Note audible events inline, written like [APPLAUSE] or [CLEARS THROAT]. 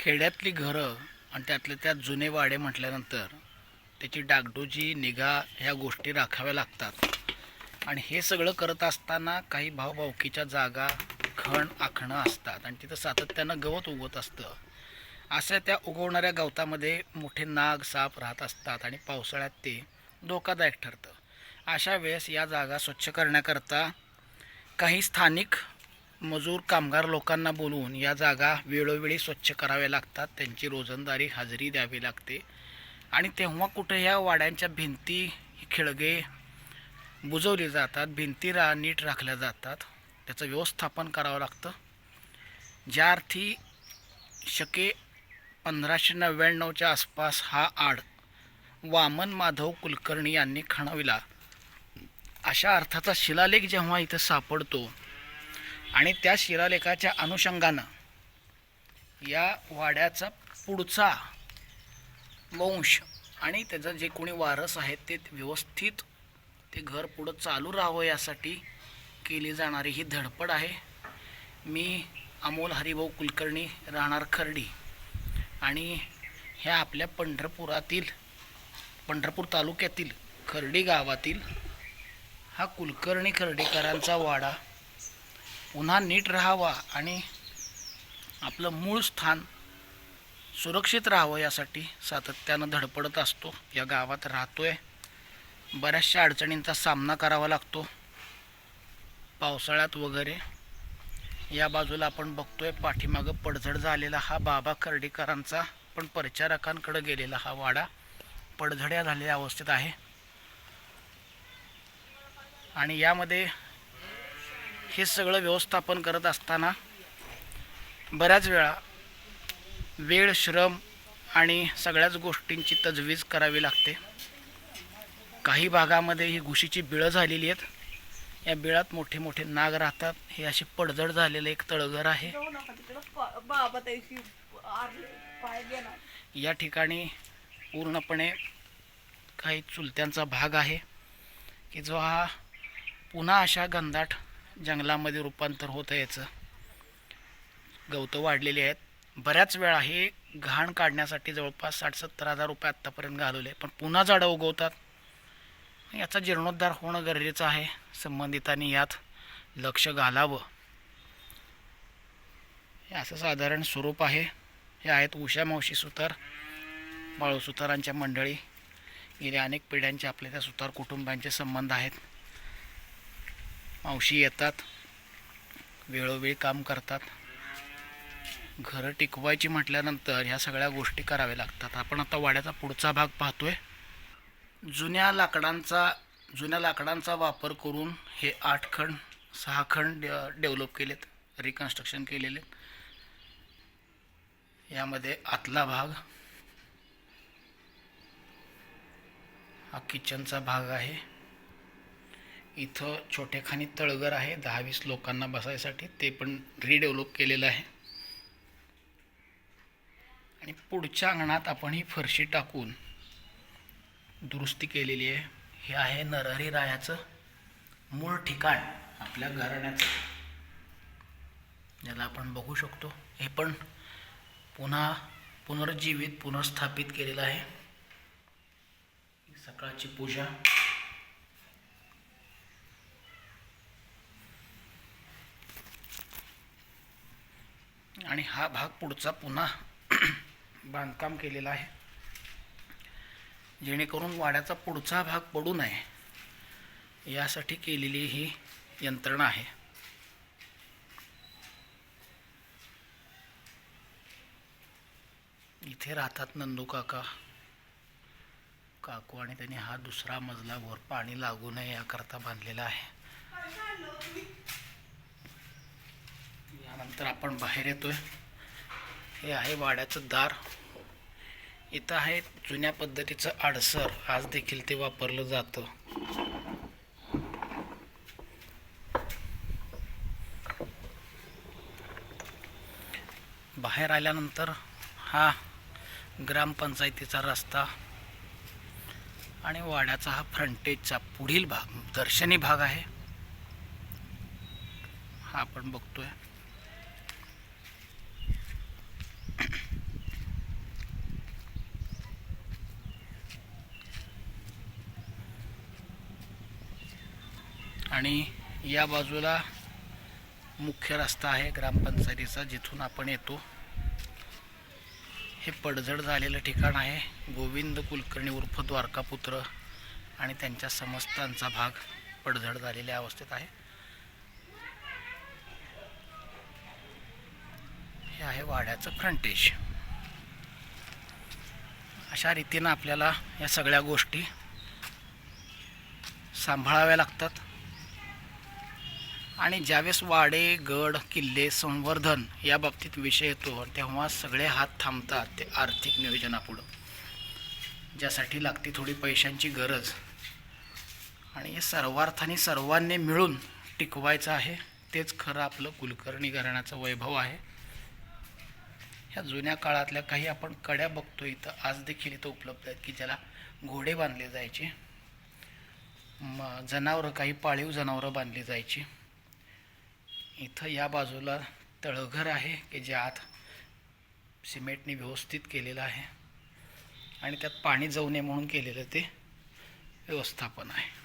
खेड्यातली घरं आणि त्यातले त्यात जुने वाडे म्हटल्यानंतर त्याची डागडुजी निगा ह्या गोष्टी राखाव्या लागतात. आणि हे सगळं करत असताना काही भावभावकीच्या जागा खण आखणं असतात. आणि तिथं सातत्यानं गवत उगवत असतं. अशा त्या उगवणाऱ्या गवतामध्ये मोठे नाग साप राहत असतात आणि पावसाळ्यात ते धोकादायक ठरतं. अशा वेळेस या जागा स्वच्छ करण्याकरता काही स्थानिक मजूर कामगार लोकांना बोलवून या जागा वेळोवेळी स्वच्छ कराव्या लागतात. त्यांची रोजंदारी हजेरी द्यावी लागते. आणि तेव्हा कुठे ह्या वाड्यांच्या भिंती खिळगे बुजवली जातात भिंती रा नीट राखल्या जातात. त्याचं व्यवस्थापन करावं लागतं. ज्या अर्थी शके पंधराशे नव्याण्णवच्या आसपास हा आड वामन माधव कुलकर्णी यांनी खणविला. अशा अर्थाचा शिलालेख जेव्हा इथं सापडतो आणि त्या शिरालेखाच्या अनुषंगानं या वाड्याचा पुढचा वंश आणि त्याचं जे कोणी वारस आहेत ते व्यवस्थित ते घर पुढं चालू राहावं यासाठी केली जाणारी ही धडपड आहे. मी अमोल हरिभाऊ कुलकर्णी राहणार खर्डी आणि ह्या आपल्या पंढरपुरातील पंढरपूर तालुक्यातील खर्डी गावातील हा कुलकर्णी खर्डेकरांचा वाडा पुन्हा नीट राहावा आणि आपलं मूळ स्थान सुरक्षित राहावं यासाठी सातत्यानं धडपडत असतो. या गावात राहतो आहे बऱ्याचशा अडचणींचा सामना करावा लागतो. पावसाळ्यात वगैरे. या बाजूला आपण बघतोय पाठीमागं पडझड झालेला हा बाबा खर्डेकरांचा पण परिचारकांकडे गेलेला हा वाडा पडझड्या झालेल्या अवस्थेत आहे. आणि यामध्ये हे सगळं व्यवस्थापन करत असताना बऱ्याच वेळा वेळ श्रम आणि सगळ्याच गोष्टींची तजवीज करावी लागते. काही भागामध्ये ही घुशीची बिळं झालेली आहेत. या बिळात मोठे मोठे नाग राहतात. हे अशी पडझड झालेलं एक तळघर आहे. या ठिकाणी पूर्णपणे काही चुलत्यांचा भाग आहे. की जो हा पुन्हा अशा गंधाट जंगलामध्ये रूपांतर होतं याचं. गवतं वाढलेली आहेत. बऱ्याच वेळा हे घाण काढण्यासाठी जवळपास साठ सत्तर हजार रुपये आत्तापर्यंत घालवले पण पुन्हा झाडं उगवतात. याचा जीर्णोद्धार होणं गरजेचं आहे. संबंधितांनी यात लक्ष घालावं. हे असं साधारण स्वरूप आहे. हे आहेत उषा मावशी सुतार बाळू सुतारांच्या मंडळी. गेल्या अनेक पिढ्यांचे आपल्या त्या सुतार कुटुंबांचे संबंध आहेत. मावशी येतात वेळोवेळी काम करतात. घरं टिकवायची म्हटल्यानंतर ह्या सगळ्या गोष्टी कराव्या लागतात. आपण आता वाड्याचा पुढचा भाग पाहतोय. जुन्या लाकडांचा जुन्या लाकडांचा वापर करून हे आठ खंड सहा खंड डेव्हलप केलेत रिकन्स्ट्रक्शन केलेले यामध्ये आतला भाग हा किचनचा भाग आहे. इथं छोटेखानी तळघर आहे. दहा वीस लोकांना बसायसाठी ते पण रिडेव्हलप केलेलं आहे. आणि पुढच्या अंगणात आपण ही फरशी टाकून दुरुस्ती केलेली आहे. हे आहे नरहरी रायाचं मूळ ठिकाण आपल्या घराण्याचं. ज्याला आपण बघू शकतो. हे पण पुन्हा पुनर्जीवित पुनर्स्थापित केलेलं आहे. सकाळची पूजा. आणि हा भाग पुढचा पुन्हा [CLEARS THROAT] बांधकाम केलेला आहे. जेणेकरून वाड्याचा पुढचा भाग पडू नये यासाठी केलेली ही यंत्रणा आहे. इथे राहतात नंदू काका काकू आणि त्यांनी हा दुसरा मजला वर पाणी लागू नये याकरता बांधलेला आहे. तर आपण बाहेर येतोय. हे आहे वाड्याचं दार. इथं आहे जुन्या पद्धतीचं आडसर. आज देखील ते वापरलं जातं. बाहेर आल्यानंतर हा ग्रामपंचायतीचा रस्ता आणि वाड्याचा हा फ्रंटेजचा पुढील भाग दर्शनी भाग आहे. हा आपण बघतोय. आणि या बाजूला मुख्य रस्ता आहे ग्रामपंचायतीचा जिथून आपण येतो. हे पडझड झालेलं ठिकाण आहे. गोविंद कुलकर्णी उर्फ द्वारकापुत्र आणि त्यांच्या समस्तांचा भाग पडझड झालेल्या अवस्थेत आहे. हे आहे वाड्याचं फ्रंटेज अशा रीतीनं आपल्याला या सगळ्या गोष्टी सांभाळाव्या लागतात. आणि ज्यावेळेस वाडे गड किल्ले संवर्धन या बाबतीत विषय येतो तेव्हा सगळे हात थांबतात ते आर्थिक नियोजनापुढं ज्यासाठी लागते थोडी पैशांची गरज. आणि हे सर्वार्थाने सर्वांनी मिळून टिकवायचं आहे तेच खरं आपलं कुलकर्णी घराण्याचं वैभव आहे. ह्या जुन्या काळातल्या काही आपण कड्या बघतो इथं आज देखील इथं उपलब्ध आहेत की ज्याला घोडे बांधले जायचे म जनावरं काही पाळीव जनावरं बांधली जायची. इथं या बाजूला तळघर आहे की जे आत सिमेंटने व्यवस्थित केलेलं आहे. आणि त्यात पाणी जाऊ नये म्हणून केलेलं ते व्यवस्थापन आहे.